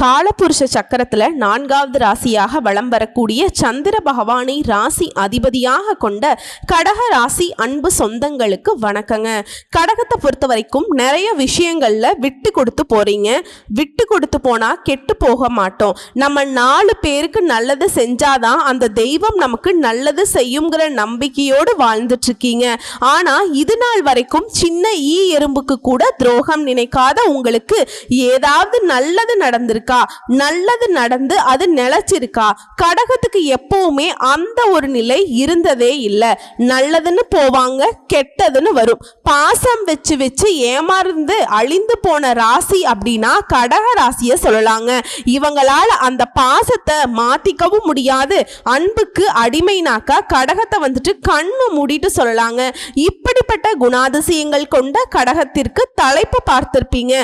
காலபுருஷ சக்கரத்தில் நான்காவது ராசியாக வலம் வரக்கூடிய சந்திர பகவானை ராசி அதிபதியாக கொண்ட கடக ராசி அன்பு சொந்தங்களுக்கு வணக்கங்க. கடகத்தை பொறுத்த வரைக்கும் நிறைய விஷயங்களில் விட்டு கொடுத்து போகிறீங்க விட்டு கொடுத்து போனால் கெட்டு போக மாட்டோம். நம்ம நாலு பேருக்கு நல்லது செஞ்சாதான் அந்த தெய்வம் நமக்கு நல்லது செய்யுங்கிற நம்பிக்கையோடு வாழ்ந்துட்டுருக்கீங்க. ஆனால் இது நாள் வரைக்கும் சின்ன ஈ எறும்புக்கு கூட துரோகம் நினைக்காத உங்களுக்கு ஏதாவது நல்லது நடந்திருக்கு. நல்லது நடந்து அது நிலைச்சிருக்கா? கடகத்துக்கு எப்பவுமே அந்த ஒரு நிலை இருந்ததே இல்லை. நல்லதுன்னு போவாங்க கெட்டதுன்னு வரும். பாசம் வச்சு வச்சு ஏமாந்து அழிந்து போன ராசி அப்படின்னா கடக ராசியை சொல்லலாங்க. இவங்களால அந்த பாசத்தை மாத்திக்கவும் முடியாது. அன்புக்கு அடிமைனாக்கா கடகத்தை வந்துட்டு கண்ணு மூடிட்டு சொல்லலாங்க. இப்படிப்பட்ட குணாதிசயங்கள் கொண்ட கடகத்திற்கு தலைப்பு பார்த்திருப்பீங்க.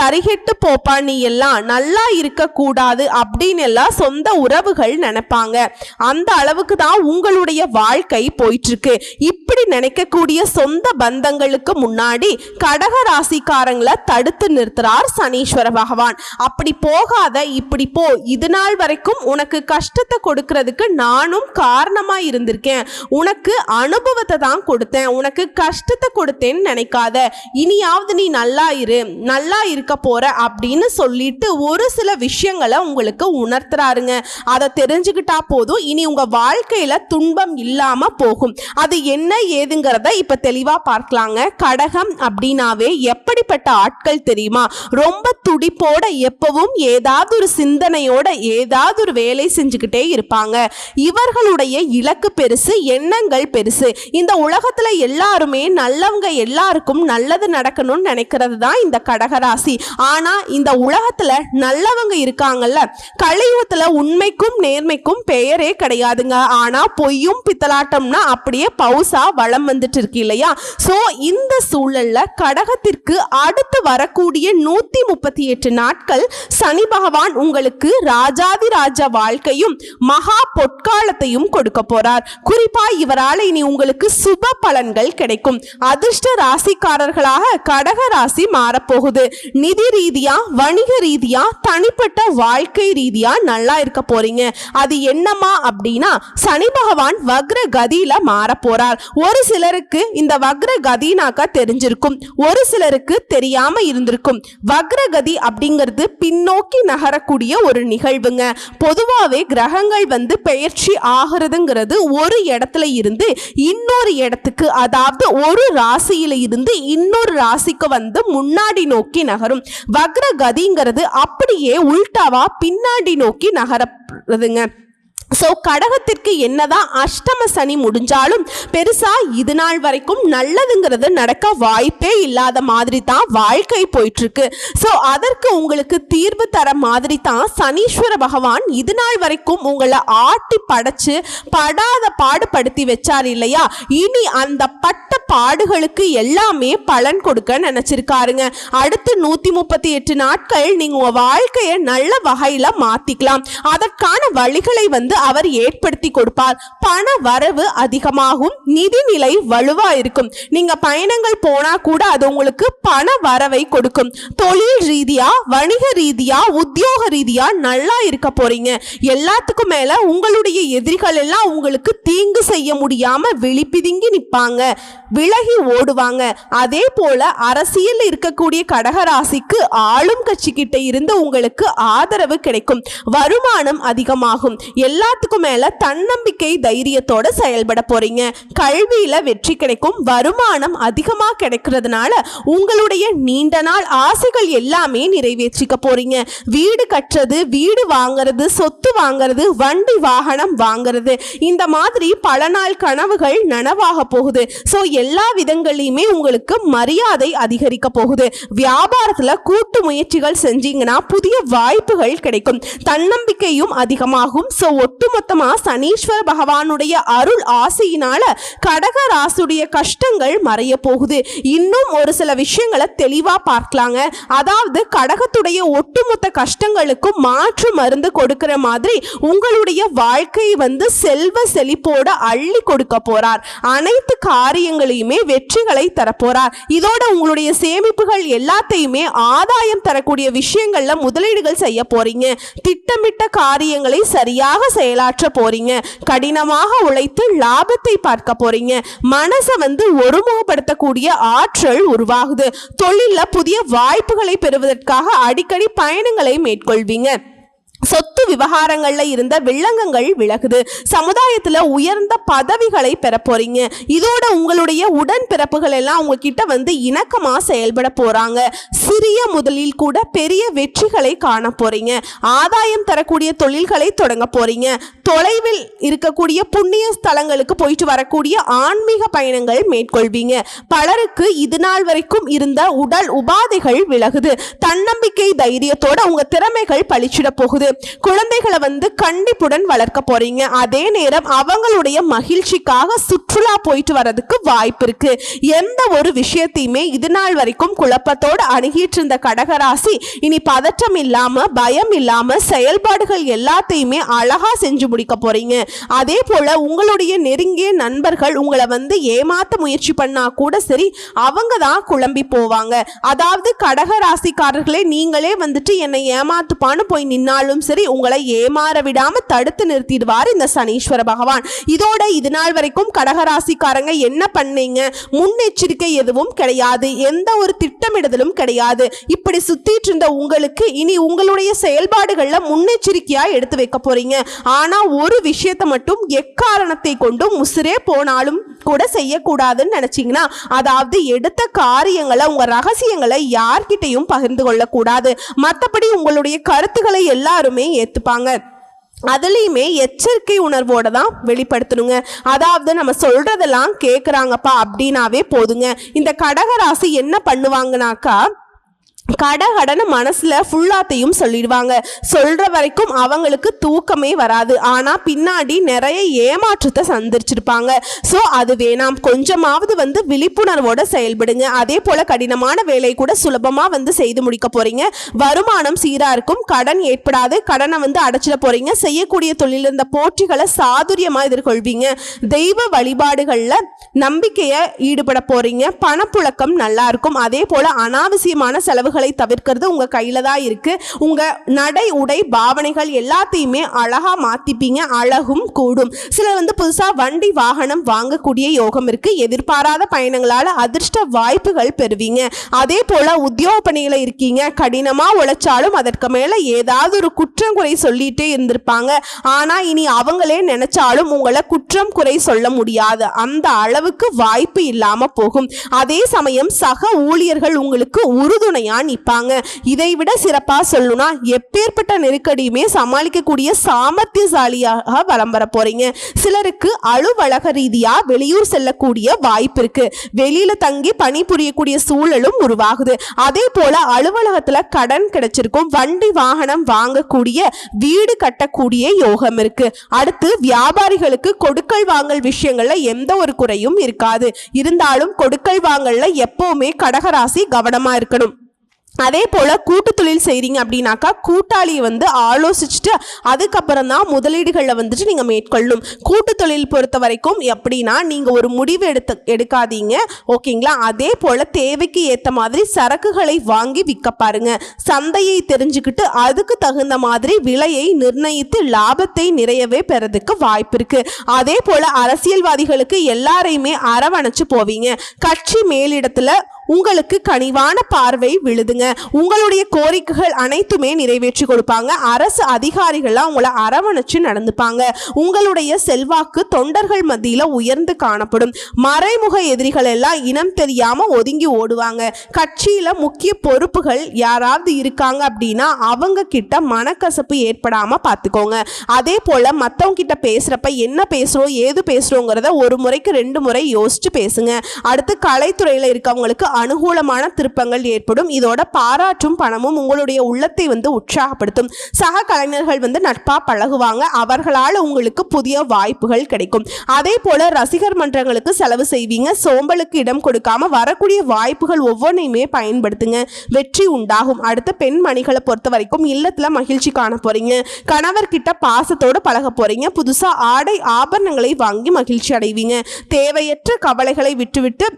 தரிகெட்டு போப்பா நீ எல்லாம் நல்லா இருக்கக்கூடாது அப்படின்னு எல்லாம் சொந்த உறவுகள் நினைப்பாங்க. அந்த அளவுக்கு தான் உங்களுடைய வாழ்க்கை போயிட்டு இருக்கு இப்படி நினைக்கக்கூடிய சொந்த பந்தங்களுக்கு முன்னாடி கடக ராசிக்காரங்களை தடுத்து நிறுத்துறார் சனீஸ்வர பகவான். அப்படி போகாத இப்படி போ. இது நாள் வரைக்கும் உனக்கு கஷ்டத்தை கொடுக்கறதுக்கு நானும் காரணமா இருந்திருக்கேன். உனக்கு அனுபவத்தை தான் கொடுத்தேன். உனக்கு கஷ்டத்தை கொடுத்தேன்னு நினைக்காத. இனியாவது நீ நல்லா இரு. நல்லா இருக்க போற அப்படின்னு சொல்லிட்டு ஒரு சில விஷயங்களை உங்களுக்கு உணர்த்துறாருங்க. அதை தெரிஞ்சுக்கிட்டா போதும். இனி உங்க வாழ்க்கையில துன்பம் இல்லாம போகும். அது என்ன ஏதுங்கிறத இப்ப தெளிவா பார்க்கலாங்க. கடகம் அப்படின்னாவே எப்படிப்பட்ட ஆட்கள் தெரியுமா? ரொம்ப துடிப்போட எப்பவும் ஏதாவது ஒரு சிந்தனையோட ஏதாவது ஒரு வேலை செஞ்சுக்கிட்டே இருப்பாங்க. இவர்களுடைய இலக்கு பெருசு எண்ணங்கள் பெருசு. இந்த உலகத்துல எல்லாருமே நல்லவங்க எல்லாருக்கும் நல்லது நடக்கணும்னு நினைக்கிறது தான் இந்த கடகராசி. ஆனா இந்த உலகத்துல நல்லவங்க இருக்காங்கல்ல கலியுகத்துல உண்மைக்கும் நேர்மைக்கும் பெயரே கிடையாதுங்க. ஆனா பொய்யும் பித்தலாட்டம்னா அப்படியே பவுசா வளம் வந்துட்டு இருக்கு இல்லையா? சோ இந்த சூழல்ல கடகத்திற்கு அடுத்து வரக்கூடிய நூத்தி முப்பத்தி எட்டு நாட்கள் சனி பகவான் உங்களுக்கு ராஜாதி ராஜ வாழ்க்கையும் மகா பொற்காலத்தையும் கொடுக்க போறார். குறிப்பா இவரால் இனி உங்களுக்கு சுப பலன்கள் கிடைக்கும். அதிர்ஷ்ட ராசிக்காரர்களாக கடக ராசி மாறப்போகுது. நிதி ரீதியா வணிக ரீதியா தனிப்பட்ட வாழ்க்கை ரீதியா நல்லா இருக்க போறீங்க. அது என்னமா அப்படின்னா சனி பகவான் வக்ர கதியில மாற போறார் ஒரு சிலருக்கு இந்த வக்ர கதினாக்கா தெரிஞ்சிருக்கும். ஒரு சிலருக்கு தெரியாம இருந்திருக்கும். வக்ரகதி அப்படிங்கிறது பின்னோக்கி நகரக்கூடிய ஒரு நிகழ்வுங்க. பொதுவாகவே கிரகங்கள் வந்து பெயர்ச்சி ஆகிறதுங்கிறது ஒரு இடத்துல இருந்து இன்னொரு இடத்துக்கு அதாவது ஒரு ராசியில இருந்து இன்னொரு ராசிக்கு வந்து முன்னாடி நோக்கி நகரும். வக்ரகதிங்கிறது அப்படியே உல்டாவா பின்னாடி நோக்கி நகரப்படுதுங்க ஸோ கடகத்திற்கு என்னதான் அஷ்டம சனி முடிஞ்சாலும் பெருசா இது நாள் வரைக்கும் நல்லதுங்கிறது நடக்க வாய்ப்பே இல்லாத மாதிரி தான் வாழ்க்கை போயிட்டு இருக்கு ஸோ அதற்கு உங்களுக்கு தீர்வு தர மாதிரி தான் சனீஸ்வர பகவான் இது நாள் வரைக்கும் உங்களை ஆட்டி படைச்சு படாத பாடுபடுத்தி வச்சார் இல்லையா? இனி அந்த பட்ட பாடுகளுக்கு எல்லாமே பலன் கொடுக்க நினைச்சிருக்காருங்க. அடுத்து நூத்தி முப்பத்தி எட்டு நாட்கள் நீங்க உங்க வாழ்க்கையை நல்ல வகையில மாத்திக்கலாம். அதற்கான வழிகளை வந்து அவர் ஏற்படுத்தி கொடுப்பார். பண வரவு அதிகமாகும் நிதிநிலை வலுவா இருக்கும் நீங்க பயணங்கள் போனா கூட அது உங்களுக்கு பண வரவை கொடுக்கும். தொழில் ரீதியா வணிக ரீதியா உத்தியோக ரீதியா நல்லா இருக்க போறீங்க. எல்லாத்துக்கும் மேல உங்களுடைய எதிரிகள் எல்லாம் உங்களுக்கு தீங்கு செய்ய முடியாம விழிப்பிதுங்கி நிப்பாங்க. விலகி ஓடுவாங்க. அதே போல அரசியல் இருக்கக்கூடிய கடகராசிக்கு ஆளும் கட்சி கிட்ட இருந்து உங்களுக்கு ஆதரவு கிடைக்கும். வருமானம் அதிகமாகும். எல்லாத்துக்கும் மேல தன்னம்பிக்கை தைரியத்தோட செயல்பட போறீங்க. கல்வியில வெற்றி கிடைக்கும் வருமானம் அதிகமா கிடைக்கிறதுனால உங்களுடைய நீண்ட நாள் ஆசைகள் எல்லாமே நிறைவேற்றிக்க போறீங்க. வீடு கட்டுறது வீடு வாங்குறது சொத்து வாங்குறது வண்டி வாகனம் வாங்குறது இந்த மாதிரி பல நாள் கனவுகள் நனவாக போகுது. ஸோ எல்லா விதங்கள்லையுமே உங்களுக்கு மரியாதை அதிகரிக்க போகுது. வியாபாரத்துல கூட்டு முயற்சிகள் செஞ்சீங்கன்னா புதிய வாய்ப்புகள் கிடைக்கும். தன்னம்பிக்கையும் அதிகமாகும். ஸோ ஒட்டு ஒட்டுமொத்தமா சனீஸ்வர பகவானுடைய அருள் ஆசையினால கடக கஷ்டங்கள் மறைய போகுது. இன்னும் ஒரு சில விஷயங்களை தெளிவா பார்க்கலாங்க. அதாவது கடகத்துடைய ஒட்டுமொத்த கஷ்டங்களுக்கும் மாற்று மருந்து கொடுக்கிற மாதிரி உங்களுடைய வாழ்க்கை வந்து செல்வ செழிப்போட அள்ளி கொடுக்க போறார். அனைத்து காரியங்களையுமே வெற்றிகளை தரப்போறார். இதோட உங்களுடைய சேமிப்புகள் எல்லாத்தையுமே ஆதாயம் தரக்கூடிய விஷயங்கள்ல முதலீடுகள் செய்ய போறீங்க. திட்டமிட்ட காரியங்களை சரியாக செயலாற்ற போறீங்க. கடினமாக உழைத்து லாபத்தை பார்க்க போறீங்க. மனசை வந்து ஒருமுகப்படுத்தக்கூடிய ஆற்றல் உருவாகுது. தொழில்ல புதிய வாய்ப்புகளை பெறுவதற்காக அடிக்கடி பயணங்களை மேற்கொள்வீங்க. சொத்து விவகாரங்கள்ல இருந்த வில்லங்கங்கள் விலகுது. சமுதாயத்துல உயர்ந்த பதவிகளை பெற போறீங்க. இதோட உங்களுடைய உடன் பிறப்புகள் எல்லாம் உங்ககிட்ட வந்து இணக்கமா செயல்பட போறாங்க. சிறிய முதலில் கூட பெரிய வெற்றிகளை காண போறீங்க. ஆதாயம் தரக்கூடிய தொழில்களை தொடங்க போறீங்க. தொலைவில் இருக்கக்கூடிய புண்ணிய ஸ்தலங்களுக்கு போயிட்டு வரக்கூடிய ஆன்மீக பயணங்கள் மேற்கொள்வீங்க. பலருக்கு இது நாள் வரைக்கும் இருந்த உடல் உபாதைகள் விலகுது. தன்னம்பிக்கை தைரியத்தோட உங்க திறமைகள் பழிச்சிட போகுது. குழந்தைகளை வந்து கண்டிப்புடன் வளர்க்க போறீங்க. அதே நேரம் அவங்களுடைய மகிழ்ச்சிக்காக சுற்றுலா போயிட்டு வர்றதுக்கு வாய்ப்பு இருக்கு. எந்த ஒரு விஷயத்தையுமே இது நாள் வரைக்கும் குழப்பத்தோடு அணுகிட்டு இருந்த கடகராசி இனி பதற்றம் இல்லாம பயம் இல்லாம செயல்பாடுகள் எல்லாத்தையுமே அழகா செஞ்சு முடிக்க போறீங்க. அதே போல உங்களுடைய நெருங்கிய நண்பர்கள் உங்களை வந்து ஏமாத்த முயற்சி பண்ணா கூட சரி அவங்க தான் குழம்பி போவாங்க. அதாவது கடக ராசிக்காரர்களே நீங்களே வந்துட்டு என்னை ஏமாத்துப்பான்னு போய் நின்னாலும் சரி உங்களை ஏமாற விடாம தடுத்து நிறுத்திடுவார் இந்த சனீஸ்வர பகவான். இதோட இது நாள் வரைக்கும் கடக ராசிக்காரங்க என்ன பண்ணீங்க? முன்னெச்சரிக்கை எதுவும் கிடையாது. எந்த ஒரு திட்டமிடுதலும் கிடையாது. இப்படி சுத்திட்டு இருந்த உங்களுக்கு இனி உங்களுடைய செயல்பாடுகள்ல முன்னெச்சரிக்கையா எடுத்து வைக்க போறீங்க. ஆனா ஒரு விஷயத்தை மட்டும் எக்காரணத்தை கொண்டும் முசிறே போனாலும் கூட செய்யக்கூடாதுன்னு நினைச்சீங்கன்னா அதாவது எடுத்த காரியங்களை உங்க ரகசியங்களை யார்கிட்டையும் பகிர்ந்து கொள்ளக்கூடாது. மற்றபடி உங்களுடைய கருத்துக்களை எல்லாரும் ஏத்துப்பாங்க. அதுலேயுமே எச்சரிக்கை உணர்வோட தான் வெளிப்படுத்தணுங்க. அதாவது நம்ம சொல்றதெல்லாம் கேட்குறாங்கப்பா அப்படின்னாவே போதுங்க. இந்த கடகராசி என்ன பண்ணுவாங்கனாக்கா கடகடன மனசுல ஃபுல்லாத்தையும் சொல்லிடுவாங்க. சொல்ற வரைக்கும் அவங்களுக்கு தூக்கமே வராது. ஆனா பின்னாடி நிறைய ஏமாற்றத்தை சந்திச்சிருப்பாங்க. ஸோ அது வேணாம். கொஞ்சமாவது வந்து விழிப்புணர்வோட செயல்படுங்க. அதே போல கடினமான வேலை கூட சுலபமா வந்து செய்து முடிக்க போறீங்க. வருமானம் சீரா இருக்கும். கடன் ஏற்படாது. கடனை வந்து அடைச்சிட போறீங்க. செய்யக்கூடிய தொழில் இருந்த போட்டிகளை சாதுரியமா எதிர்கொள்வீங்க. தெய்வ வழிபாடுகள்ல நம்பிக்கையை ஈடுபட போறீங்க. பணப்புழக்கம் நல்லா இருக்கும். அதே போல அனாவசியமான செலவு செலவுகளை தவிர்க்கிறது உங்கள் கையில தான் இருக்கு. உங்கள் நடை உடை பாவனைகள் எல்லாத்தையுமே அழகா மாற்றிப்பீங்க அழகும் கூடும். சிலர் வந்து புதுசாக வண்டி வாகனம் வாங்கக்கூடிய யோகம் இருக்கு. எதிர்பாராத பயணங்களால் அதிர்ஷ்ட வாய்ப்புகள் பெறுவீங்க. அதே போல் உத்தியோக பணியில் இருக்கீங்க. கடினமாக உழைச்சாலும் அதற்கு மேலே ஏதாவது ஒரு குற்றம் குறை சொல்லிட்டே இருந்திருப்பாங்க. ஆனால் இனி அவங்களே நினைச்சாலும் உங்களை குற்றம் குறை சொல்ல முடியாது. அந்த அளவுக்கு வாய்ப்பு இல்லாமல் போகும். அதே சமயம் சக ஊழியர்கள் உங்களுக்கு தான் நிற்பாங்க. இதை விட சிறப்பா சொல்லணும்னா எப்பேற்பட்ட நெருக்கடியுமே சமாளிக்கக்கூடிய சாமர்த்தியசாலியாக வலம் வர போறீங்க. சிலருக்கு அலுவலக ரீதியா வெளியூர் செல்லக்கூடிய வாய்ப்பு இருக்கு. வெளியில் தங்கி பணிபுரியக்கூடிய சூழலும் உருவாகுது. அதே போல அலுவலகத்துல கடன் கிடைச்சிருக்கும் வண்டி வாகனம் வாங்கக்கூடிய வீடு கட்டக்கூடிய யோகம் இருக்கு. அடுத்து வியாபாரிகளுக்கு கொடுக்கல் வாங்கல் விஷயங்கள்ல எந்த ஒரு குறையும் இருக்காது. இருந்தாலும் கொடுக்கல் வாங்கல்ல எப்பவுமே கடகராசி கவனமா இருக்கணும். அதே போல் கூட்டு தொழில் செய்கிறீங்க அப்படின்னாக்கா கூட்டாளியை வந்து ஆலோசிச்சுட்டு அதுக்கப்புறம் தான் முதலீடுகளில் வந்துட்டு நீங்கள் மேற்கொள்ளும் கூட்டு தொழில் பொறுத்த வரைக்கும் எப்படின்னா நீங்கள் ஒரு முடிவு எடுத்து எடுக்காதீங்க. ஓகேங்களா? அதே போல் தேவைக்கு ஏற்ற மாதிரி சரக்குகளை வாங்கி விற்க பாருங்க. சந்தையை தெரிஞ்சுக்கிட்டு அதுக்கு தகுந்த மாதிரி விலையை நிர்ணயித்து லாபத்தை நிறையவே பெறதுக்கு வாய்ப்பு இருக்குது அதே போல் அரசியல்வாதிகளுக்கு எல்லாரையுமே அரவணைச்சு போவீங்க. கட்சி மேலிடத்தில் உங்களுக்கு கனிவான பார்வை விழுதுங்க. உங்களுடைய கோரிக்கைகள் அனைத்துமே நிறைவேற்றி கொடுப்பாங்க. அரசு அதிகாரிகள்லாம் உங்களை அரவணைச்சு நடந்துப்பாங்க. உங்களுடைய செல்வாக்கு தொண்டர்கள் மத்தியில் உயர்ந்து காணப்படும். மறைமுக எதிரிகள் எல்லாம் இனம் தெரியாம ஒதுங்கி ஓடுவாங்க. கட்சியில முக்கிய பொறுப்புகள் யாராவது இருக்காங்க அப்படின்னா அவங்க கிட்ட மனக்கசப்பு ஏற்படாம பார்த்துக்கோங்க அதே போல மற்றவங்க கிட்ட பேசுறப்ப என்ன பேசுறோம் ஏது பேசுறோங்கிறத ஒரு முறைக்கு ரெண்டு முறை யோசிச்சு பேசுங்க. அடுத்து கலைத்துறையில இருக்கவங்களுக்கு அனுகூலமான திருப்பங்கள் ஏற்படும். இதோட பாராட்டும் பணமும் உங்களுடைய உள்ளத்தை வந்து உற்சாகப்படுத்தும். சக கலைஞர்கள் வந்து நட்பா பழகுவாங்க. அவர்களால் உங்களுக்கு புதிய வாய்ப்புகள் கிடைக்கும். அதே போல ரசிகர் மன்றங்களுக்கு செலவு செய்வீங்க. சோம்பலுக்கு இடம் கொடுக்காம வரக்கூடிய வாய்ப்புகள் ஒவ்வொன்றையுமே பயன்படுத்துங்க. வெற்றி உண்டாகும். அடுத்த பெண்மணிகளை பொறுத்த வரைக்கும் இல்லத்துல மகிழ்ச்சி காண போறீங்க. கணவர்கிட்ட பாசத்தோடு பழக போறீங்க. புதுசா ஆடை ஆபரணங்களை வாங்கி மகிழ்ச்சி அடைவீங்க. தேவையற்ற கவலைகளை விட்டுவிட்டு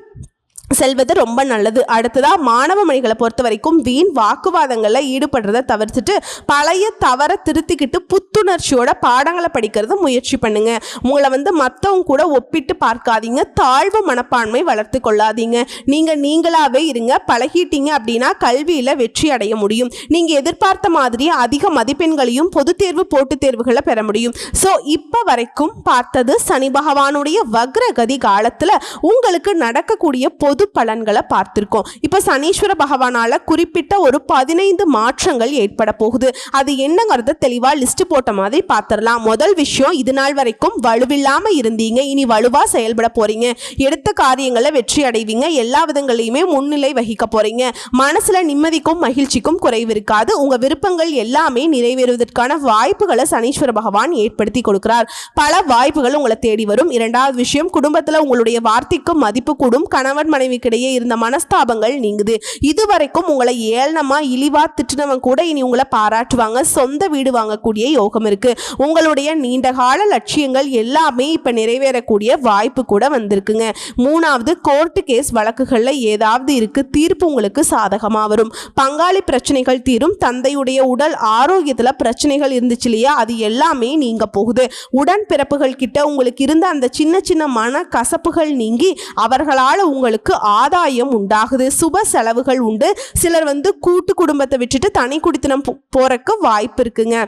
செல்வது ரொம்ப நல்லது. அடுத்ததாக மாணவ மணிகளை பொறுத்த வரைக்கும் வீண் வாக்குவாதங்களில் ஈடுபடுறத தவிர்த்துட்டு பழைய தவற திருத்திக்கிட்டு புத்துணர்ச்சியோட பாடங்களை படிக்கிறது முயற்சி பண்ணுங்க. உங்களை வந்து மற்றவங்க கூட ஒப்பிட்டு பார்க்காதீங்க. தாழ்வு மனப்பான்மை வளர்த்து கொள்ளாதீங்க. நீங்கள் நீங்களாகவே இருங்க. பழகிட்டீங்க அப்படின்னா கல்வியில் வெற்றி அடைய முடியும். நீங்கள் எதிர்பார்த்த மாதிரி அதிக மதிப்பெண்களையும் பொது தேர்வு போட்டுத் தேர்வுகளை பெற முடியும். ஸோ இப்போ வரைக்கும் பார்த்தது சனி பகவானுடைய வக்ரகதி காலத்தில் உங்களுக்கு நடக்கக்கூடிய பொது பலன்களை பார்த்துருக்கோம். இப்போ சனீஸ்வர பகவானால குறிப்பிட்ட ஒரு பதினைந்து மாற்றங்கள் ஏற்பட போகுது. அது என்னங்கிறத தெளிவா லிஸ்ட் போட்ட மாதிரி பார்த்துடலாம் முதல் விஷயம் இது நாள் வரைக்கும் வலுவில்லாம இருந்தீங்க. இனி வலுவா செயல்பட போறீங்க. எடுத்த காரியங்களை வெற்றி அடைவீங்க. எல்லா விதங்களையுமே முன்னிலை வகிக்க போறீங்க. மனசுல நிம்மதிக்கும் மகிழ்ச்சிக்கும் குறைவு இருக்காது. உங்க விருப்பங்கள் எல்லாமே நிறைவேறுவதற்கான வாய்ப்புகளை சனீஸ்வர பகவான் ஏற்படுத்தி கொடுக்கிறார். பல வாய்ப்புகள் உங்களை தேடி வரும். இரண்டாவது விஷயம் குடும்பத்துல உங்களுடைய வார்த்தைக்கு மதிப்பு கூடும். கணவன் மனைவிக்கிடையே இருந்த மனஸ்தாபங்கள் நீங்குது. இதுவரைக்கும் உங்களை ஏளனமா இழிவா திட்டினவன் கூட இனி உங்களை பாராட்டுவாங்க சொந்த வீடு வாங்கக்கூடிய யோகம் இருக்கு. உங்களுடைய நீண்டகால லட்சியங்கள் எல்லாமே இப்ப நிறைவேறக்கூடிய வாய்ப்பு கூட வந்திருக்குங்க. மூணாவது கோர்ட்டு கேஸ் வழக்குகள்ல ஏதாவது இருக்கு தீர்ப்பு உங்களுக்கு சாதகமா வரும். பங்காளி பிரச்சனைகள் தீரும் தந்தையுடைய உடல் ஆரோக்கியத்துல பிரச்சனைகள் இருந்துச்சு இல்லையா அது எல்லாமே நீங்க போகுது. உடன் பிறப்புகள் கிட்ட உங்களுக்கு இருந்த அந்த சின்ன சின்ன மன கசப்புகள் நீங்கி அவர்களால் உங்களுக்கு ஆதாயம் உண்டாகுது சுப செலவுகள் உண்டு. சிலர் வந்து கூட்டு குடும்பத்தை விட்டுட்டு தனி குடித்தனம் போறக்கு வாய்ப்பு இருக்குங்க.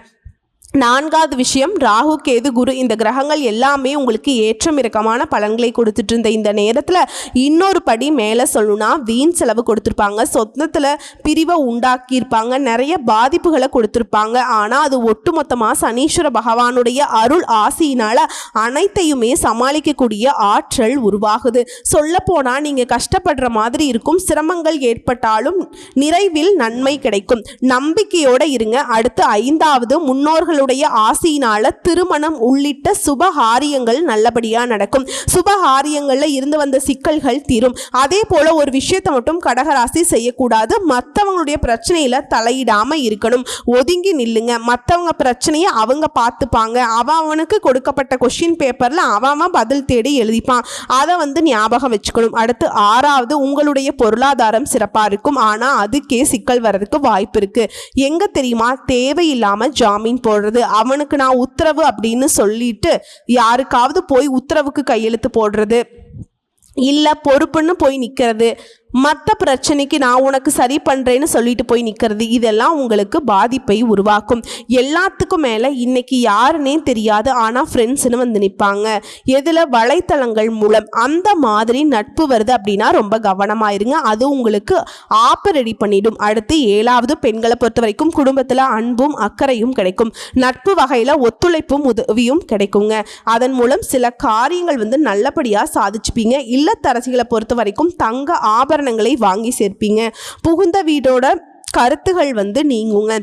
நான்காவது விஷயம் ராகு கேது குரு இந்த கிரகங்கள் எல்லாமே உங்களுக்கு ஏற்றம் இறக்கமான பலன்களை கொடுத்துட்டு இருந்த இந்த நேரத்தில் இன்னொரு படி மேலே சொல்லணும்னா வீண் செலவு கொடுத்துருப்பாங்க சொந்தத்தில் பிரிவை உண்டாக்கியிருப்பாங்க நிறைய பாதிப்புகளை கொடுத்துருப்பாங்க. ஆனால் அது ஒட்டுமொத்தமாக சனீஸ்வர பகவானுடைய அருள் ஆசையினால் அனைத்தையுமே சமாளிக்கக்கூடிய ஆற்றல் உருவாகுது. சொல்லப்போனால் நீங்கள் கஷ்டப்படுற மாதிரி இருக்கும் சிரமங்கள் ஏற்பட்டாலும் நிறைவில் நன்மை கிடைக்கும். நம்பிக்கையோடு இருங்க. அடுத்து ஐந்தாவது முன்னோர்கள் அவர்களுடைய ஆசையினால திருமணம் உள்ளிட்ட சுபகாரியங்கள் நல்லபடியா நடக்கும். சுபகாரியங்கள்ல இருந்து வந்த சிக்கல்கள் தீரும். அதே போல ஒரு விஷயத்தை மட்டும் கடகராசி செய்யக்கூடாது. மற்றவங்களுடைய பிரச்சனையில தலையிடாம இருக்கணும். ஒதுங்கி நில்லுங்க. மற்றவங்க பிரச்சனையை அவங்க பார்த்துப்பாங்க. அவன் அவனுக்கு கொடுக்கப்பட்ட கொஷின் பேப்பர்ல அவன் அவன் பதில் தேடி எழுதிப்பான். அதை வந்து ஞாபகம் வச்சுக்கணும். அடுத்து ஆறாவது உங்களுடைய பொருளாதாரம் சிறப்பாக இருக்கும். ஆனால் அதுக்கே சிக்கல் வர்றதுக்கு வாய்ப்பு இருக்கு. எங்க தெரியுமா? தேவையில்லாம ஜாமீன் போடுறது அவனுக்கு நான் உத்தரவு அப்படின்னு சொல்லிட்டு யாருக்காவது போய் உத்தரவுக்கு கையெழுத்து போடுறது இல்லை பொறுப்புன்னு போய் நிற்கிறது மற்ற பிரச்சனைக்கு நான் உனக்கு சரி பண்ணுறேன்னு சொல்லிட்டு போய் நிற்கிறது இதெல்லாம் உங்களுக்கு பாதிப்பை உருவாக்கும். எல்லாத்துக்கும் மேலே இன்னைக்கு யாருன்னே தெரியாது ஆனால் ஃப்ரெண்ட்ஸ்னு வந்து நிற்பாங்க எதில் வலைத்தளங்கள் மூலம் அந்த மாதிரி நட்பு வருது அப்படின்னா ரொம்ப கவனமாக இருங்க. அது உங்களுக்கு ஆப்ப ரெடி பண்ணிடும். அடுத்து ஏழாவது பெண்களை பொறுத்த வரைக்கும் குடும்பத்தில் அன்பும் அக்கறையும் கிடைக்கும். நட்பு வகையில் ஒத்துழைப்பும் உதவியும் கிடைக்குங்க. அதன் மூலம் சில காரியங்கள் வந்து நல்லபடியாக சாதிச்சுப்பீங்க. இல்லத்தரசிகளை பொறுத்த வரைக்கும் தங்க ஆபரண ஆபரணங்களை வாங்கி சேர்ப்பீங்க. புகுந்த வீடோட கருத்துகள் வந்து நீங்குங்க.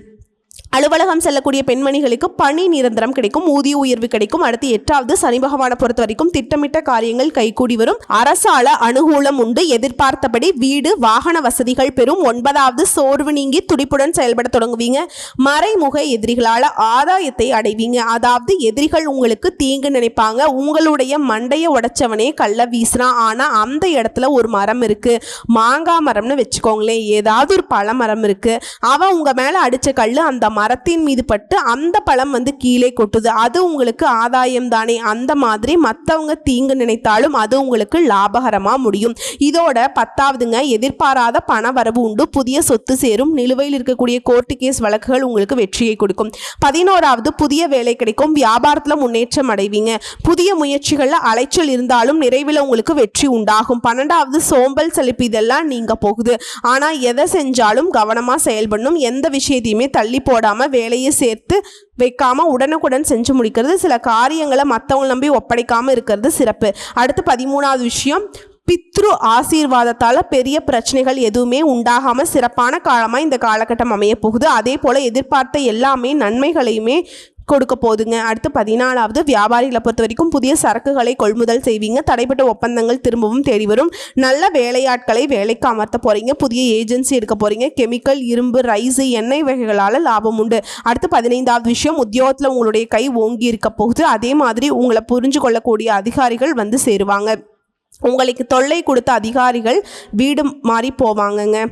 அலுவலகம் செல்லக்கூடிய பெண்மணிகளுக்கு பணி நிரந்தரம் கிடைக்கும் ஊதிய உயர்வு கிடைக்கும். அடுத்து எட்டாவது சனி பகவானை பொறுத்த வரைக்கும் திட்டமிட்ட காரியங்கள் கைகூடி வரும். அரசால அனுகூலம் உண்டு. எதிர்பார்த்தபடி வீடு வாகன வசதிகள் பெறும். ஒன்பதாவது சோர்வு நீங்கி துடிப்புடன் செயல்பட தொடங்குவீங்க. மறைமுக எதிரிகளால ஆதாயத்தை அடைவீங்க. அதாவது எதிரிகள் உங்களுக்கு தீங்கு நினைப்பாங்க. உங்களுடைய மண்டைய உடைச்சவனே கள்ள வீசினா ஆனா அந்த இடத்துல ஒரு மரம் இருக்கு. மாங்காய் மரம்னு வச்சுக்கோங்களேன். ஏதாவது ஒரு பழமரம் இருக்கு. அவன் உங்க மேல அடிச்ச கல் அந்த மரத்தின் மீது பட்டு அந்த பழம் வந்து கீழே கொட்டுது. அது உங்களுக்கு ஆதாயம் தானே. அந்த மாதிரி மற்றவங்க தீங்கு நினைத்தாலும் அது உங்களுக்கு லாபகரமாக முடியும். இதோட பத்தாவதுங்க எதிர்பாராத பண வரவு உண்டு. புதிய சொத்து சேரும். நிலுவையில் இருக்கக்கூடிய கோர்ட்டு கேஸ் வழக்குகள் உங்களுக்கு வெற்றியை கொடுக்கும். பதினோராவது புதிய வேலை கிடைக்கும். வியாபாரத்தில் முன்னேற்றம் அடைவீங்க. புதிய முயற்சிகளில் அலைச்சல் இருந்தாலும் நிறைவில் உங்களுக்கு வெற்றி உண்டாகும். பன்னெண்டாவது சோம்பல் செழிப்பு இதெல்லாம் நீங்க போகுது. ஆனால் எதை செஞ்சாலும் கவனமாக செயல்படணும். எந்த விஷயத்தையுமே தள்ளி போடாமல் வேலையை சேர்த்து வைக்காமல் உடனுக்குடன் செஞ்சு முடிக்கிறது. சில காரியங்களை மற்றவங்க நம்பி ஒப்படைக்காமல் இருக்கிறது சிறப்பு. அடுத்து பதிமூணாவது விஷயம் பித்ரு ஆசீர்வாதத்தால் பெரிய பிரச்சனைகள் எதுவுமே உண்டாகாமல் சிறப்பான காலமாக இந்த காலகட்டம் அமைய போகுது அதே போல் எதிர்பார்த்த எல்லாமே நன்மைகளையுமே கொடுக்க போகுதுங்க அடுத்து பதினாலாவது வியாபாரிகளை பொறுத்த வரைக்கும் புதிய சரக்குகளை கொள்முதல் செய்வீங்க. தடைப்பட்ட ஒப்பந்தங்கள் திரும்பவும் தேடி வரும். நல்ல வேலையாட்களை வேலைக்கு அமர்த்த போறீங்க. புதிய ஏஜென்சி எடுக்க போறீங்க. கெமிக்கல் இரும்பு ரைஸ் எண்ணெய் வகைகளால் லாபம் உண்டு. அடுத்து பதினைந்தாவது விஷயம் உத்தியோகத்தில் உங்களுடைய கை ஓங்கி இருக்க போகுது. அதே மாதிரி உங்களை புரிஞ்சு கொள்ளக்கூடிய அதிகாரிகள் வந்து சேருவாங்க. உங்களுக்கு தொல்லை கொடுத்த அதிகாரிகள் வீடு மாறி போவாங்கங்க.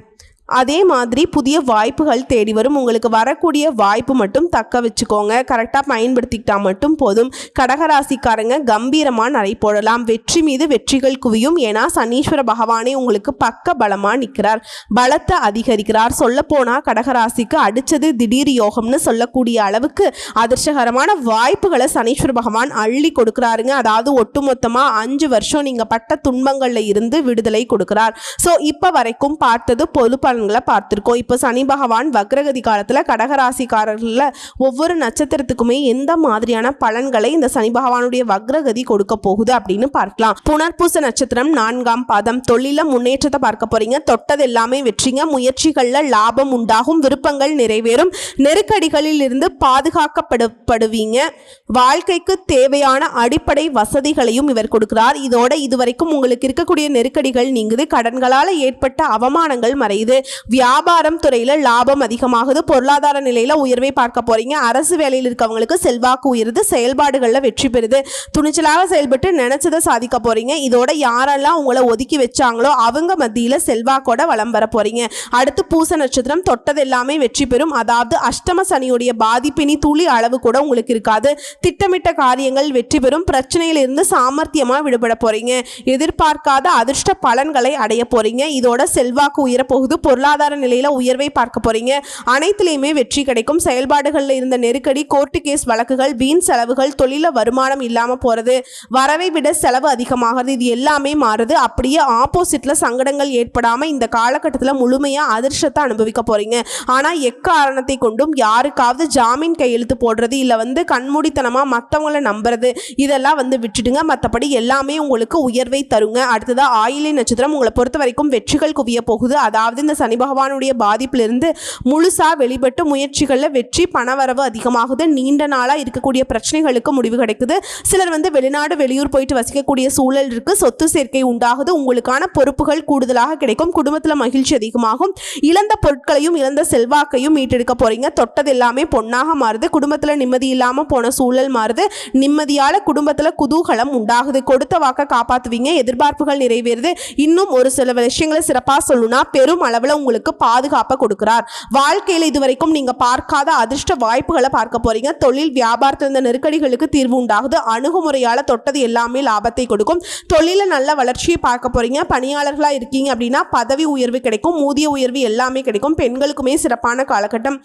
அதே மாதிரி புதிய வாய்ப்புகள் தேடி வரும். உங்களுக்கு வரக்கூடிய வாய்ப்பு மட்டும் தக்க வச்சுக்கோங்க. கரெக்டாக பயன்படுத்திக்கிட்டா மட்டும் போதும். கடகராசிக்காரங்க கம்பீரமாக நடை போடலாம். வெற்றி மீது வெற்றிகள் குவியும். ஏன்னா சனீஸ்வர பகவானே உங்களுக்கு பக்க பலமாக நிற்கிறார் பலத்தை அதிகரிக்கிறார். சொல்லப்போனால் கடகராசிக்கு அடித்தது திடீர் யோகம்னு சொல்லக்கூடிய அளவுக்கு அதிர்ஷ்டகரமான வாய்ப்புகளை சனீஸ்வர பகவான் அள்ளி கொடுக்குறாருங்க. அதாவது ஒட்டுமொத்தமாக அஞ்சு வருஷம் நீங்கள் பட்ட துன்பங்களில் இருந்து விடுதலை கொடுக்குறார். ஸோ இப்போ வரைக்கும் பார்த்தது பொது பலன்களை பார்த்துருக்கோம். இப்போ சனி பகவான் வக்ரகதி காலத்தில் கடகராசிக்காரர்களில் ஒவ்வொரு நட்சத்திரத்துக்குமே எந்த மாதிரியான பலன்களை இந்த சனி பகவானுடைய வக்ரகதி கொடுக்க போகுது அப்படின்னு பார்க்கலாம். புனர்பூச நட்சத்திரம் நான்காம் பாதம். தொழில முன்னேற்றத்தை பார்க்க போறீங்க. தொட்டது எல்லாமே வெற்றிங்க. முயற்சிகளில் லாபம் உண்டாகும். விருப்பங்கள் நிறைவேறும். நெருக்கடிகளில் இருந்து பாதுகாக்கப்படுவீங்க. வாழ்க்கைக்கு தேவையான அடிப்படை வசதிகளையும் இவர் கொடுக்கிறார். இதோட இதுவரைக்கும் உங்களுக்கு இருக்கக்கூடிய நெருக்கடிகள் நீங்குது. கடன்களால் ஏற்பட்ட அவமானங்கள் மறையுது. வியாபாரம் துறையில் லாபம் அதிகமாகுது. பொருளாதார நிலையில் உயர்வை பார்க்க போகிறீங்க அரசு வேலையில் இருக்கவங்களுக்கு செல்வாக்கு உயருது. செயல்பாடுகளில் வெற்றி பெறுது. துணிச்சலாக செயல்பட்டு நினச்சதை சாதிக்க போகிறீங்க இதோட யாரெல்லாம் உங்களை ஒதுக்கி வச்சாங்களோ அவங்க மத்தியில் செல்வாக்கோட வலம் வர போகிறீங்க அடுத்து பூச நட்சத்திரம் தொட்டது எல்லாமே வெற்றி பெறும். அதாவது அஷ்டம சனியுடைய பாதிப்பினி துளி அளவு கூட உங்களுக்கு இருக்காது. திட்டமிட்ட காரியங்கள் வெற்றி பெறும். பிரச்சனையிலிருந்து சாமர்த்தியமாக விடுபட போகிறீங்க எதிர்பார்க்காத அதிர்ஷ்ட பலன்களை அடைய போகிறீங்க இதோட செல்வாக்கு உயரப்போகுது பொருளாதார நிலையில உயர்வை பார்க்க போறீங்க. அனைத்துலேயுமே வெற்றி கிடைக்கும். செயல்பாடுகளில் இருந்த நெருக்கடி கோர்ட்டு கேஸ் வழக்குகள் வீண் செலவுகள் தொழில வருமானம் இல்லாமல் போறது வரவை விட செலவு அதிகமாகிறது இது எல்லாமே மாறுது. அப்படியே ஆப்போசிட்ல சங்கடங்கள் ஏற்படாம இந்த காலகட்டத்தில் முழுமையாக அதிர்ஷ்டத்தை அனுபவிக்க போறீங்க. ஆனால் எக்காரணத்தை கொண்டும் யாருக்காவது ஜாமீன் கையெழுத்து போடுறது இல்லை வந்து கண்மூடித்தனமா மற்றவங்களை நம்புறது இதெல்லாம் வந்து விட்டுடுங்க. மற்றபடி எல்லாமே உங்களுக்கு உயர்வை தருங்க. அடுத்ததாக ஆயிலை நட்சத்திரம் உங்களை பொறுத்த வரைக்கும் வெற்றிகள் குவிய போகுது. அதாவது இந்த சனி பகவானுடைய பாதிப்பிலிருந்து முழுசா வெளிப்பட்டு முயற்சிகளில் வெற்றி பணவரவு அதிகமாகுது. நீண்ட நாளாக இருக்கக்கூடிய பிரச்சனைகளுக்கு முடிவு கிடைக்குது. சிலர் வந்து வெளிநாடு வெளியூர் போயிட்டு வசிக்கக்கூடிய சூழல் இருக்குது சொத்து சேர்க்கை உண்டாகுது. உங்களுக்கான பொறுப்புகள் கூடுதலாக கிடைக்கும். குடும்பத்தில் மகிழ்ச்சி அதிகமாகும். இழந்த பொருட்களையும் இழந்த செல்வாக்கையும் மீட்டெடுக்க போறீங்க. தொட்டது எல்லாமே பொன்னாக மாறுது. குடும்பத்தில் நிம்மதி இல்லாமல் போன சூழல் மாறுது. நிம்மதியால குடும்பத்தில் குதூகலம் உண்டாகுது. கொடுத்த வாக்க காப்பாற்றுவீங்க எதிர்பார்ப்புகள் நிறைவேறுது. இன்னும் ஒரு சில விஷயங்களை சிறப்பாக சொல்லணும்னா பெரும் அளவில் உங்களுக்கு பாதுகாப்பை கொடுக்கிறார். வாழ்க்கையில் இதுவரைக்கும் நீங்க பார்க்காத அதிர்ஷ்ட வாய்ப்புகளை பார்க்க போறீங்க. தொழில் வியாபாரத்தில் இருந்த நெருக்கடிகளுக்கு தீர்வு உண்டாகுது. அணுகுமுறையால் தொட்டது எல்லாமே லாபத்தை கொடுக்கும். தொழில நல்ல வளர்ச்சியை பார்க்க போறீங்க. பணியாளர்களாக இருக்கீங்க அப்படின்னா பதவி உயர்வு கிடைக்கும். ஊதிய உயர்வு எல்லாமே கிடைக்கும். பெண்களுக்குமே சிறப்பான காலகட்டம்.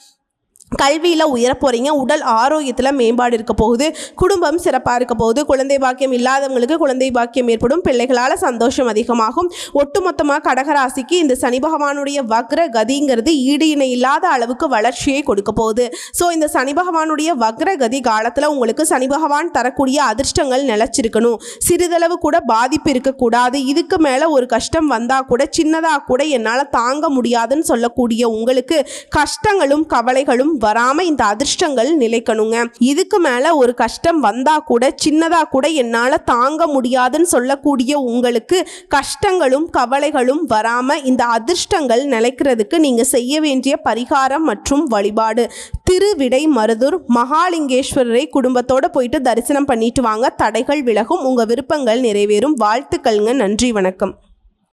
கல்வியில் உயர போகிறீங்க உடல் ஆரோக்கியத்தில் மேம்பாடு இருக்க போகுது. குடும்பம் சிறப்பாக இருக்க போகுது. குழந்தை பாக்கியம் இல்லாதவங்களுக்கு குழந்தை பாக்கியம் ஏற்படும். பிள்ளைகளால் சந்தோஷம் அதிகமாகும். ஒட்டுமொத்தமாக கடகராசிக்கு இந்த சனி பகவானுடைய வக்ர கதிங்கிறது ஈடு இணை இல்லாத அளவுக்கு வளர்ச்சியை கொடுக்க போகுது. ஸோ இந்த சனி பகவானுடைய வக்ர கதி காலத்தில் உங்களுக்கு சனி பகவான் தரக்கூடிய அதிர்ஷ்டங்கள் நிலச்சிருக்கணும். சிறிதளவு கூட பாதிப்பு இருக்கக்கூடாது. இதுக்கு மேலே ஒரு கஷ்டம் வந்தால் கூட சின்னதாக கூட என்னால் தாங்க முடியாதுன்னு சொல்லக்கூடிய உங்களுக்கு கஷ்டங்களும் கவலைகளும் வராம இந்த அதிர்ஷ்டங்கள் நிலைக்கணுங்க. இதுக்கு மேல ஒரு கஷ்டம் வந்தா கூட சின்னதா கூட என்னால தாங்க முடியாதுன்னு சொல்லக்கூடிய உங்களுக்கு கஷ்டங்களும் கவலைகளும் வராம இந்த அதிர்ஷ்டங்கள் நிலைக்கிறதுக்கு நீங்க செய்ய வேண்டிய பரிகாரம் மற்றும் வழிபாடு. திருவிடை மருதூர் மகாலிங்கேஸ்வரரை குடும்பத்தோட போயிட்டு தரிசனம் பண்ணிட்டு வாங்க. தடைகள் விலகும். உங்க விருப்பங்கள் நிறைவேறும். வாழ்த்துக்கள்ங்க. நன்றி. வணக்கம்.